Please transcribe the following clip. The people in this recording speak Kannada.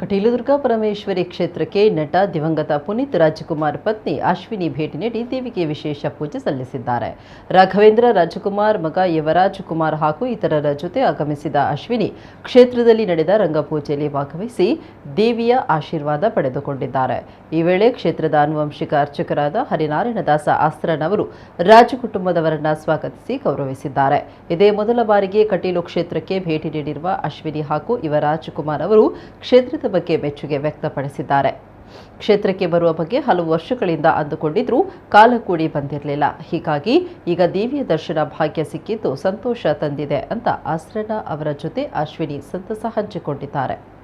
ಕಟೀಲದುರ್ಗ ಪರಮೇಶ್ವರಿ ಕ್ಷೇತ್ರಕ್ಕೆ ನಟ ದಿವಂಗತ ಪುನೀತ್ ರಾಜಕುಮಾರ್ ಪತ್ನಿ ಅಶ್ವಿನಿ ಭೇಟಿ ನೀಡಿ ದೇವಿಗೆ ವಿಶೇಷ ಪೂಜೆ ಸಲ್ಲಿಸಿದ್ದಾರೆ. ರಾಘವೇಂದ್ರ, ರಾಜಕುಮಾರ್, ಮಗ ಯುವರಾಜ್ ಕುಮಾರ್ ಹಾಗೂ ಇತರರ ಜೊತೆ ಆಗಮಿಸಿದ ಅಶ್ವಿನಿ ಕ್ಷೇತ್ರದಲ್ಲಿ ನಡೆದ ರಂಗಪೂಜೆಯಲ್ಲಿ ಭಾಗವಹಿಸಿ ದೇವಿಯ ಆಶೀರ್ವಾದ ಪಡೆದುಕೊಂಡಿದ್ದಾರೆ. ಈ ವೇಳೆ ಕ್ಷೇತ್ರದ ಆನುವಂಶಿಕ ಅರ್ಚಕರಾದ ಹರಿನಾರಾಯಣ ದಾಸ ಆಸ್ತ್ರನ್ ಅವರು ರಾಜಕುಟುಂಬದವರನ್ನ ಸ್ವಾಗತಿಸಿ ಗೌರವಿಸಿದ್ದಾರೆ. ಇದೇ ಮೊದಲ ಬಾರಿಗೆ ಕಟೀಲು ಕ್ಷೇತ್ರಕ್ಕೆ ಭೇಟಿ ನೀಡಿರುವ ಅಶ್ವಿನಿ ಹಾಗೂ ಯುವರಾಜ್ ಕುಮಾರ್ ಅವರು ಕ್ಷೇತ್ರದ ಬಗ್ಗೆ ಮೆಚ್ಚುಗೆ ವ್ಯಕ್ತಪಡಿಸಿದ್ದಾರೆ. ಕ್ಷೇತ್ರಕ್ಕೆ ಬರುವ ಬಗ್ಗೆ ಹಲವು ವರ್ಷಗಳಿಂದ ಅಂದುಕೊಂಡಿದ್ರೂ ಕಾಲ ಕೂಡಿ ಬಂದಿರಲಿಲ್ಲ. ಹೀಗಾಗಿ ಈಗ ದೇವಿಯ ದರ್ಶನ ಭಾಗ್ಯ ಸಿಕ್ಕಿದ್ದು ಸಂತೋಷ ತಂದಿದೆ ಅಂತ ಆಸ್ರಣ್ಣ ಅವರ ಜೊತೆ ಅಶ್ವಿನಿ ಸಂತಸ ಹಂಚಿಕೊಂಡಿದ್ದಾರೆ.